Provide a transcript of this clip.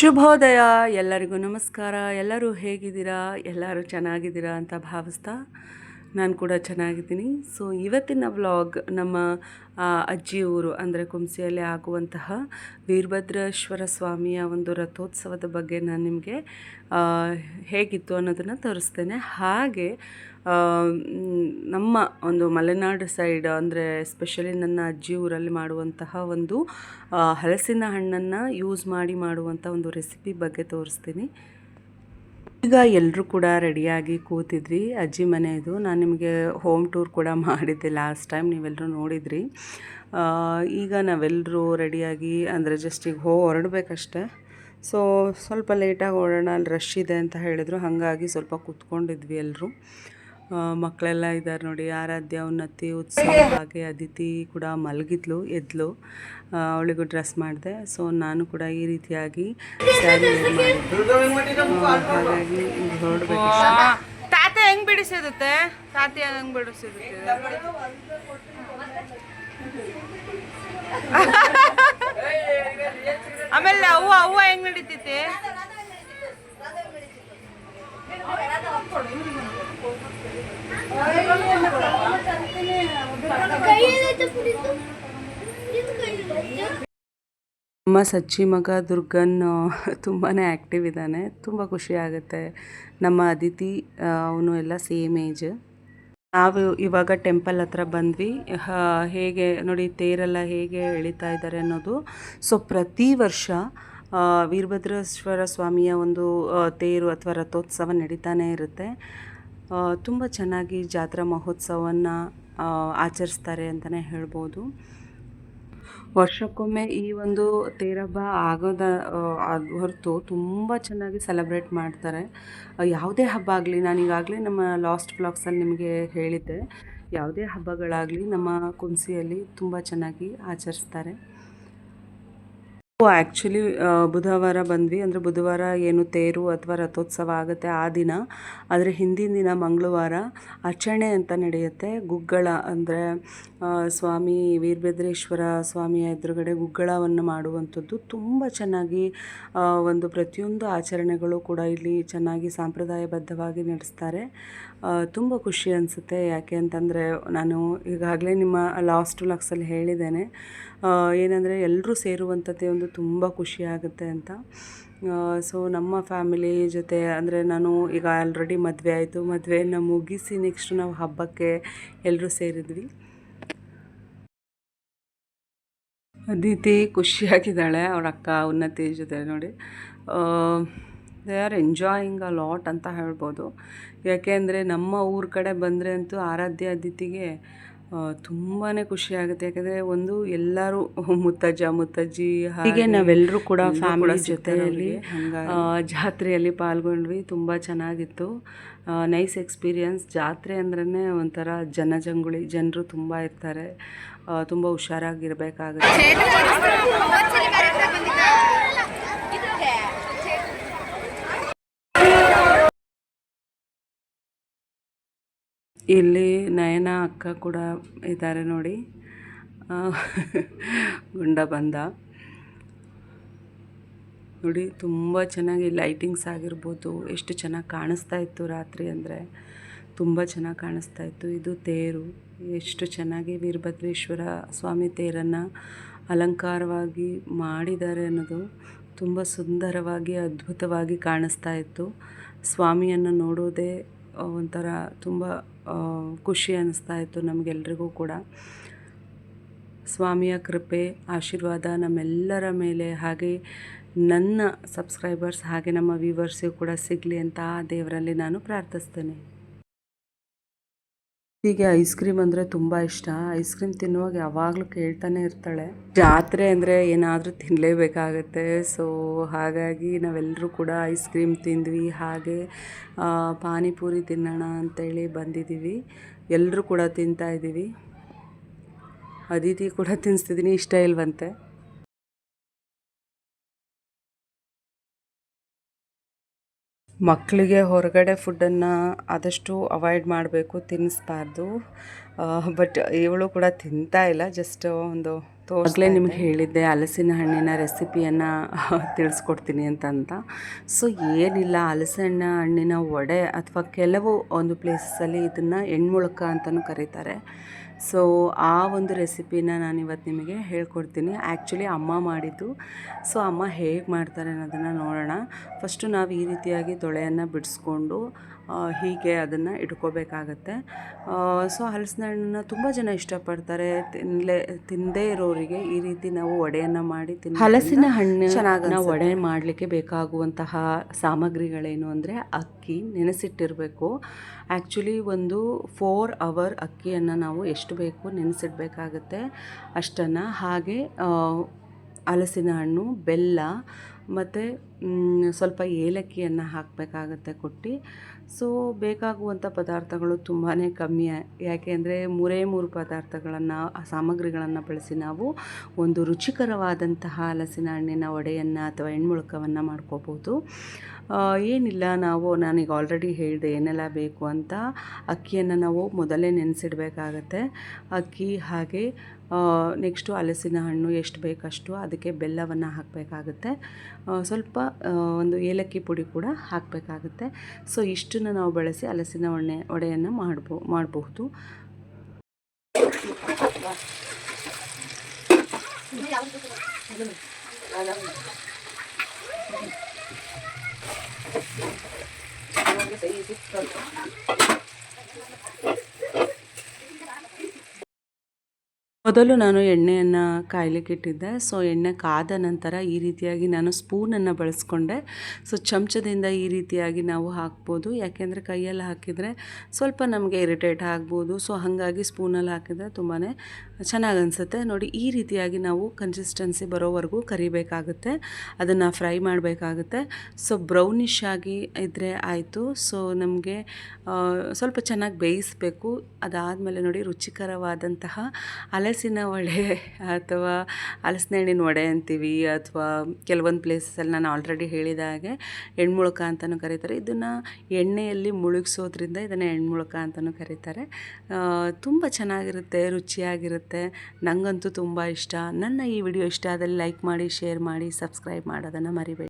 ಶುಭೋದಯ. ಎಲ್ಲರಿಗೂ ನಮಸ್ಕಾರ. ಎಲ್ಲರೂ ಹೇಗಿದ್ದೀರಾ? ಎಲ್ಲರೂ ಚೆನ್ನಾಗಿದ್ದೀರಾ ಅಂತ ಭಾವಿಸ್ತಾ ನಾನು ಕೂಡ ಚೆನ್ನಾಗಿದ್ದೀನಿ. ಸೊ ಇವತ್ತಿನ ವ್ಲಾಗ್ ನಮ್ಮ ಅಜ್ಜಿ ಊರು ಅಂದರೆ ಕುಂಸಿಯಲ್ಲಿ ಆಗುವಂತಹ ವೀರಭದ್ರೇಶ್ವರ ಸ್ವಾಮಿಯ ಒಂದು ರಥೋತ್ಸವದ ಬಗ್ಗೆ ನಾನು ನಿಮಗೆ ಹೇಗಿತ್ತು ಅನ್ನೋದನ್ನು ತೋರಿಸ್ತೇನೆ. ಹಾಗೆ ನಮ್ಮ ಒಂದು ಮಲೆನಾಡು ಸೈಡ್ ಅಂದರೆ ಎಸ್ಪೆಷಲಿ ನನ್ನ ಅಜ್ಜಿ ಊರಲ್ಲಿ ಮಾಡುವಂತಹ ಒಂದು ಹಲಸಿನ ಹಣ್ಣನ್ನು ಯೂಸ್ ಮಾಡಿ ಮಾಡುವಂಥ ಒಂದು ರೆಸಿಪಿ ಬಗ್ಗೆ ತೋರಿಸ್ತೀನಿ. ಈಗ ಎಲ್ಲರೂ ಕೂಡ ರೆಡಿಯಾಗಿ ಕೂತಿದ್ರಿ. ಅಜ್ಜಿ ಮನೆಯದು. ನಾನು ನಿಮಗೆ ಹೋಮ್ ಟೂರ್ ಕೂಡ ಮಾಡಿದ್ದೆ ಲಾಸ್ಟ್ ಟೈಮ್ ನೀವೆಲ್ಲರೂ ನೋಡಿದ್ರಿ. ಈಗ ನಾವೆಲ್ಲರೂ ರೆಡಿಯಾಗಿ ಅಂದರೆ ಜಸ್ಟ್ ಈಗ ಹೋ, ಹೊರಡಬೇಕಷ್ಟೆ. ಸೊ ಸ್ವಲ್ಪ ಲೇಟಾಗಿ ಹೊರಡೋಣ ಅಲ್ಲಿ ರಶ್ ಇದೆ ಅಂತ ಹೇಳಿದ್ರು. ಹಾಗಾಗಿ ಸ್ವಲ್ಪ ಕೂತ್ಕೊಂಡಿದ್ವಿ ಎಲ್ಲರೂ ಮಕ್ಕಳೆಲ್ಲ ಇದ್ದಾರೆ ನೋಡಿ ಆರಾಧ್ಯ ಉನ್ನತಿ ಉತ್ಸವ ಹಾಗೆ ಅದಿತಿ ಕೂಡ ಮಲಗಿದ್ಲು ಎದ್ಲು ಅವಳಿಗೂ ಡ್ರೆಸ್ ಮಾಡಿದೆ ಸೊ ನಾನು ಕೂಡ ಈ ರೀತಿಯಾಗಿ ಸ್ಯಾರಿ ಹಾಗಾಗಿ ತಾತೆ ಹೆಂಗ್ ಬಿಡಿಸಿರುತ್ತೆ ತಾತೆ ಹೆಂಗ್ ಬಿಡಿಸಿರುತ್ತೆ ಆಮೇಲೆ ಅವ್ವ ಅವ್ವ ಹೆಂಗ್ ನಡೀತೈತಿ ನಮ್ಮ ಸಚ್ಚಿ ಮಗ ದುರ್ಗನ್ ತುಂಬಾ ಆ್ಯಕ್ಟಿವ್ ಇದ್ದಾನೆ. ತುಂಬ ಖುಷಿ ಆಗುತ್ತೆ. ನಮ್ಮ ಅದಿತಿ ಅವನು ಎಲ್ಲ ಸೇಮ್ ಏಜ್ ನಾವು ಇವಾಗ ಟೆಂಪಲ್ ಹತ್ರ ಬಂದ್ವಿ. ಹೇಗೆ, ನೋಡಿ, ತೇರೆಲ್ಲ ಹೇಗೆ ಎಳಿತಾ ಇದ್ದಾರೆ ಅನ್ನೋದು. ಸೊ ಪ್ರತಿ ವರ್ಷ ವೀರಭದ್ರೇಶ್ವರ ಸ್ವಾಮಿಯ ಒಂದು ತೇರು ಅಥವಾ ರಥೋತ್ಸವ ನಡೀತಾನೆ ಇರುತ್ತೆ. ತುಂಬ ಚೆನ್ನಾಗಿ ಜಾತ್ರಾ ಮಹೋತ್ಸವವನ್ನು ಆಚರಿಸ್ತಾರೆ ಅಂತಲೇ ಹೇಳ್ಬೋದು. ವರ್ಷಕ್ಕೊಮ್ಮೆ ಈ ಒಂದು ತೇರಬ್ಬ ಆಗೋದ ಹೊರತು ತುಂಬ ಚೆನ್ನಾಗಿ ಸೆಲೆಬ್ರೇಟ್ ಮಾಡ್ತಾರೆ. ಯಾವುದೇ ಹಬ್ಬ ಆಗಲಿ, ನಾನು ಈಗಾಗಲೇ ನಮ್ಮ ಲಾಸ್ಟ್ ಬ್ಲಾಗ್ಸಲ್ಲಿ ನಿಮಗೆ ಹೇಳಿದ್ದೆ. ಯಾವುದೇ ಹಬ್ಬಗಳಾಗಲಿ ನಮ್ಮ ಕುಂಸಿಯಲ್ಲಿ ತುಂಬ ಚೆನ್ನಾಗಿ ಆಚರಿಸ್ತಾರೆ. ಆ್ಯಕ್ಚುಲಿ ಬುಧವಾರ ಬಂದ್ವಿ. ಅಂದರೆ ಬುಧವಾರ ಏನು ತೇರು ಅಥವಾ ರಥೋತ್ಸವ ಆಗುತ್ತೆ ಆ ದಿನ. ಆದರೆ ಹಿಂದಿನ ದಿನ ಮಂಗಳವಾರ ಅರ್ಚಣೆ ಅಂತ ನಡೆಯುತ್ತೆ. ಗುಗ್ಗಳ ಅಂದರೆ ಸ್ವಾಮಿ ವೀರಭದ್ರೇಶ್ವರ ಸ್ವಾಮಿಯ ಎದುರುಗಡೆ ಗುಗ್ಗಳವನ್ನು ಮಾಡುವಂಥದ್ದು. ತುಂಬ ಚೆನ್ನಾಗಿ ಒಂದು ಪ್ರತಿಯೊಂದು ಆಚರಣೆಗಳು ಕೂಡ ಇಲ್ಲಿ ಚೆನ್ನಾಗಿ ಸಾಂಪ್ರದಾಯಬದ್ಧವಾಗಿ ನಡೆಸ್ತಾರೆ. ತುಂಬ ಖುಷಿ ಅನಿಸುತ್ತೆ. ಯಾಕೆ ಅಂತಂದರೆ, ನಾನು ಈಗಾಗಲೇ ನಿಮ್ಮ ಲಾಸ್ಟ್ ಲಾಕ್ಸಲ್ಲಿ ಹೇಳಿದ್ದೇನೆ. ಏನಂದರೆ ಎಲ್ಲರೂ ಸೇರುವಂಥದ್ದೇ ಒಂದು ತುಂಬ ಖುಷಿ ಆಗುತ್ತೆ ಅಂತ. ಸೊ ನಮ್ಮ ಫ್ಯಾಮಿಲಿ ಜೊತೆ ಅಂದರೆ ನಾನು ಈಗ ಆಲ್ರೆಡಿ ಮದುವೆ ಆಯಿತು. ಮದುವೆಯನ್ನು ಮುಗಿಸಿ ನೆಕ್ಸ್ಟ್ ನಾವು ಹಬ್ಬಕ್ಕೆ ಎಲ್ಲರೂ ಸೇರಿದ್ವಿ. ಅದಿತಿ ಖುಷಿಯಾಗಿದ್ದಾಳೆ ಅವ್ರ ಅಕ್ಕ, ಉನ್ನತಿ ಜೊತೆ ನೋಡಿ. They are enjoying a lot ಅಂತ ಹೇಳ್ಬೋದು. ಯಾಕೆ ಅಂದರೆ ನಮ್ಮ ಊರ ಕಡೆ ಬಂದರೆ ಅಂತೂ ಆರಾಧ್ಯ ಅದಿತಿಗೆ ತುಂಬಾ ಖುಷಿ ಆಗುತ್ತೆ ಯಾಕಂದರೆ ಒಂದು ಎಲ್ಲರೂ ಮುತ್ತಜ್ಜ ಮುತ್ತಜ್ಜಿ ಹೀಗೆ ನಾವೆಲ್ಲರೂ ಕೂಡ ಫ್ಯಾಮಿಲಿ ಜೊತೆಯಲ್ಲಿ ಜಾತ್ರೆಯಲ್ಲಿ ಪಾಲ್ಗೊಂಡ್ವಿ. ತುಂಬ ಚೆನ್ನಾಗಿತ್ತು. ನೈಸ್ ಎಕ್ಸ್ಪೀರಿಯನ್ಸ್ ಜಾತ್ರೆ ಅಂದ್ರೇ ಒಂಥರ ಜನಜಂಗುಳಿ. ಜನರು ತುಂಬ ಇರ್ತಾರೆ. ತುಂಬ ಹುಷಾರಾಗಿರ್ಬೇಕಾಗುತ್ತೆ. ಇಲ್ಲಿ ನಯನ ಅಕ್ಕ ಕೂಡ ಇದ್ದಾರೆ ನೋಡಿ. ಗುಂಡ ಬಂದ. ನೋಡಿ, ತುಂಬ ಚೆನ್ನಾಗಿ ಲೈಟಿಂಗ್ಸ್ ಆಗಿರ್ಬೋದು. ಎಷ್ಟು ಚೆನ್ನಾಗಿ ಕಾಣಿಸ್ತಾ ಇತ್ತು ರಾತ್ರಿ ಅಂದರೆ. ತುಂಬ ಚೆನ್ನಾಗಿ ಕಾಣಿಸ್ತಾ ಇತ್ತು. ಇದು ತೇರು. ಎಷ್ಟು ಚೆನ್ನಾಗಿ ವೀರಭದ್ರೇಶ್ವರ ಸ್ವಾಮಿ ತೇರನ್ನು ಅಲಂಕಾರವಾಗಿ ಮಾಡಿದ್ದಾರೆ ಅನ್ನೋದು ತುಂಬ ಸುಂದರವಾಗಿ, ಅದ್ಭುತವಾಗಿ ಕಾಣಿಸ್ತಾ ಇತ್ತು. ಸ್ವಾಮಿಯನ್ನು ನೋಡೋದೇ ಒಂಥರ ತುಂಬ ಖುಷಿ ಅನ್ನಿಸ್ತಾ ಇತ್ತು ನಮಗೆಲ್ರಿಗೂ ಕೂಡ. ಸ್ವಾಮಿಯ ಕೃಪೆ, ಆಶೀರ್ವಾದ ನಮ್ಮೆಲ್ಲರ ಮೇಲೆ, ಹಾಗೆ ನನ್ನ ಸಬ್ಸ್ಕ್ರೈಬರ್ಸ್ ಹಾಗೆ ನಮ್ಮ ವ್ಯೂವರ್ಸಿಗೂ ಕೂಡ ಸಿಗಲಿ ಅಂತ ಆ ದೇವರಲ್ಲಿ ನಾನು ಪ್ರಾರ್ಥಿಸ್ತೇನೆ. ಹೀಗೆ ಐಸ್ ಕ್ರೀಮ್ ಅಂದರೆ ತುಂಬ ಇಷ್ಟ. ಐಸ್ ಕ್ರೀಮ್ ತಿನ್ನುವಾಗ ಯಾವಾಗಲೂ ಕೇಳ್ತಾನೆ ಇರ್ತಾಳೆ. ಜಾತ್ರೆ ಅಂದರೆ ಏನಾದರೂ ತಿನ್ನಲೇಬೇಕಾಗತ್ತೆ ಸೊ ಹಾಗಾಗಿ ನಾವೆಲ್ಲರೂ ಕೂಡ ಐಸ್ ಕ್ರೀಮ್ ತಿಂದ್ವಿ. ಹಾಗೆ ಪಾನಿಪುರಿ ತಿನ್ನೋಣ ಅಂತೇಳಿ ಬಂದಿದ್ದೀವಿ. ಎಲ್ಲರೂ ಕೂಡ ತಿಂತಾ ಇದ್ದೀವಿ. ಅದಿತಿ ಕೂಡ ತಿನ್ನಿಸ್ತಿದ್ದೀನಿ ಇಷ್ಟ ಇಲ್ವಂತೆ. ಮಕ್ಕಳಿಗೆ ಹೊರಗಡೆ ಫುಡ್ಡನ್ನು ಆದಷ್ಟು ಅವಾಯ್ಡ್ ಮಾಡಬೇಕು ತಿನ್ನಿಸ್ಬಾರ್ದು ಬಟ್ ಇವಳು ಕೂಡ ತಿಂತಾ ಇಲ್ಲ ಜಸ್ಟ್ ಒಂದು ತೋರಿಸ್ಲೇ ನಿಮ್ಗೆ ಹೇಳಿದ್ದೆ ಹಲಸಿನ ಹಣ್ಣಿನ ರೆಸಿಪಿಯನ್ನು ತಿಳಿಸ್ಕೊಡ್ತೀನಿ ಅಂತಂತ. ಸೊ ಏನಿಲ್ಲ ಹಲಸಿನ ಹಣ್ಣಿನ ವಡೆ ಅಥವಾ ಕೆಲವು ಒಂದು ಪ್ಲೇಸಲ್ಲಿ ಇದನ್ನು ಹೆಣ್ಮುಳಕ ಅಂತಲೂ ಕರೀತಾರೆ. ಸೊ, ಆ ಒಂದು ರೆಸಿಪಿನ ನಾನು ಇವತ್ತು ನಿಮಗೆ ಹೇಳ್ಕೊಡ್ತೀನಿ. ಆ್ಯಕ್ಚುಲಿ ಅಮ್ಮ ಮಾಡಿದ್ದು. ಸೊ, ಅಮ್ಮ ಹೇಗೆ ಮಾಡ್ತಾರೆ ಅನ್ನೋದನ್ನು ನೋಡೋಣ. ಫಸ್ಟು ನಾವು ಈ ರೀತಿಯಾಗಿ ತೊಳೆಯನ್ನು ಬಿಡಿಸ್ಕೊಂಡು ಹೀಗೆ ಅದನ್ನು ಇಟ್ಕೋಬೇಕಾಗತ್ತೆ. ಸೊ ಹಲಸಿನ ಹಣ್ಣನ್ನ ತುಂಬ ಜನ ಇಷ್ಟಪಡ್ತಾರೆ. ತಿನ್ಲೇ ತಿನ್ನದೇ ಇರೋರಿಗೆ ಈ ರೀತಿ ನಾವು ವಡೆಯನ್ನು ಮಾಡಿ ತಿನ್ನ ಹಲಸಿನ ಹಣ್ಣು ಚೆನ್ನಾಗಿ ನಾವು ವಡೆ ಮಾಡಲಿಕ್ಕೆ ಬೇಕಾಗುವಂತಹ ಸಾಮಗ್ರಿಗಳೇನು ಅಂದರೆ ಅಕ್ಕಿ ನೆನೆಸಿಟ್ಟಿರಬೇಕು. ಆ್ಯಕ್ಚುಲಿ ಒಂದು ಫೋರ್ ಅವರ್ ಅಕ್ಕಿಯನ್ನು ನಾವು ಎಷ್ಟು ಬೇಕು ನೆನೆಸಿಡ್ಬೇಕಾಗತ್ತೆ ಅಷ್ಟನ್ನು. ಹಾಗೆ ಹಲಸಿನ ಹಣ್ಣು ಬೆಲ್ಲ ಮತ್ತು ಸ್ವಲ್ಪ ಏಲಕ್ಕಿಯನ್ನು ಹಾಕಬೇಕಾಗತ್ತೆ ಕೊಟ್ಟು. ಸೊ ಬೇಕಾಗುವಂಥ ಪದಾರ್ಥಗಳು ತುಂಬಾ ಕಮ್ಮಿ. ಯಾಕೆ ಅಂದರೆ ಮೂರೇ ಮೂರು ಪದಾರ್ಥಗಳನ್ನು ಸಾಮಗ್ರಿಗಳನ್ನು ಬಳಸಿ ನಾವು ಒಂದು ರುಚಿಕರವಾದಂತಹ ಹಲಸಿನ ಹಣ್ಣಿನ ಒಡೆಯನ್ನು ಅಥವಾ ಹೆಣ್ಮುಳಕವನ್ನು ಮಾಡ್ಕೋಬೋದು. ಆ, ಏನಿಲ್ಲ, ನಾವು, ನಾನೀಗ ಆಲ್ರೆಡಿ ಹೇಳಿದೆ, ಏನೆಲ್ಲ ಬೇಕು ಅಂತ ಅಕ್ಕಿಯನ್ನು ನಾವು ಮೊದಲೇ ನೆನೆಸಿಡ್ಬೇಕಾಗತ್ತೆ. ಅಕ್ಕಿ ಹಾಗೆ ನೆಕ್ಸ್ಟು ಹಲಸಿನ ಹಣ್ಣು ಎಷ್ಟು ಬೇಕಷ್ಟು ಅದಕ್ಕೆ ಬೆಲ್ಲವನ್ನು ಹಾಕಬೇಕಾಗುತ್ತೆ. ಸ್ವಲ್ಪ ಒಂದು ಏಲಕ್ಕಿ ಪುಡಿ ಕೂಡ ಹಾಕಬೇಕಾಗುತ್ತೆ. ಸೊ ಇಷ್ಟನ್ನು ನಾವು ಬಳಸಿ ಹಲಸಿನ ಒಣ್ಣೆ ಒಡೆಯನ್ನು ಮಾಡ್ಬೋ, ಮಾಡಬಹುದು. Yes, I use ಮೊದಲು ನಾನು ಎಣ್ಣೆಯನ್ನು ಕಾಯಲಿಕ್ಕೆ ಇಟ್ಟಿದ್ದೆ. ಸೊ, ಎಣ್ಣೆ ಕಾದ ನಂತರ ಈ ರೀತಿಯಾಗಿ ನಾನು ಸ್ಪೂನನ್ನು ಬಳಸ್ಕೊಂಡೆ. ಸೊ, ಚಮಚದಿಂದ ಈ ರೀತಿಯಾಗಿ ನಾವು ಹಾಕ್ಬೋದು. ಯಾಕೆಂದರೆ ಕೈಯಲ್ಲಿ ಹಾಕಿದರೆ ಸ್ವಲ್ಪ ನಮಗೆ ಇರಿಟೇಟ್ ಆಗ್ಬೋದು. ಸೊ, ಹಾಗಾಗಿ ಸ್ಪೂನಲ್ಲಿ ಹಾಕಿದರೆ ತುಂಬಾ ಚೆನ್ನಾಗಿ ಅನಿಸುತ್ತೆ. ನೋಡಿ, ಈ ರೀತಿಯಾಗಿ ನಾವು ಕನ್ಸಿಸ್ಟೆನ್ಸಿ ಬರೋವರೆಗೂ ಕರಿಬೇಕಾಗುತ್ತೆ. ಅದನ್ನು ಫ್ರೈ ಮಾಡಬೇಕಾಗುತ್ತೆ. ಸೊ ಬ್ರೌನಿಶ್ ಆಗಿ ಇದ್ದರೆ ಆಯಿತು. ಸೊ, ನಮಗೆ ಸ್ವಲ್ಪ ಚೆನ್ನಾಗಿ ಬೇಯಿಸಬೇಕು. ಅದಾದಮೇಲೆ ನೋಡಿ, ರುಚಿಕರವಾದಂತಹ ಹಲಸಿನ ವಡೆ ಅಥವಾ ಹಲಸಿನ ಹಣ್ಣಿನ ವಡೆ ಅಂತೀವಿ ಅಥವಾ ಕೆಲವೊಂದು ಪ್ಲೇಸಲ್ಲಿ ನಾನು ಆಲ್ರೆಡಿ ಹೇಳಿದ ಹಾಗೆ ಹೆಣ್ಮುಳಕ ಅಂತಲೂ ಕರೀತಾರೆ. ಇದನ್ನು ಎಣ್ಣೆಯಲ್ಲಿ ಮುಳುಗಿಸೋದ್ರಿಂದ ಇದನ್ನು ಹೆಣ್ಮುಳಕ ಅಂತಲೂ ಕರೀತಾರೆ. ತುಂಬ ಚೆನ್ನಾಗಿರುತ್ತೆ, ರುಚಿಯಾಗಿರುತ್ತೆ. ನನಗಂತೂ ತುಂಬ ಇಷ್ಟ. ನನ್ನ ಈ ವಿಡಿಯೋ ಇಷ್ಟ ಆದಲ್ಲಿ ಲೈಕ್ ಮಾಡಿ, ಶೇರ್ ಮಾಡಿ, ಸಬ್ಸ್ಕ್ರೈಬ್ ಮಾಡೋದನ್ನು ಮರಿಬೇಡಿ.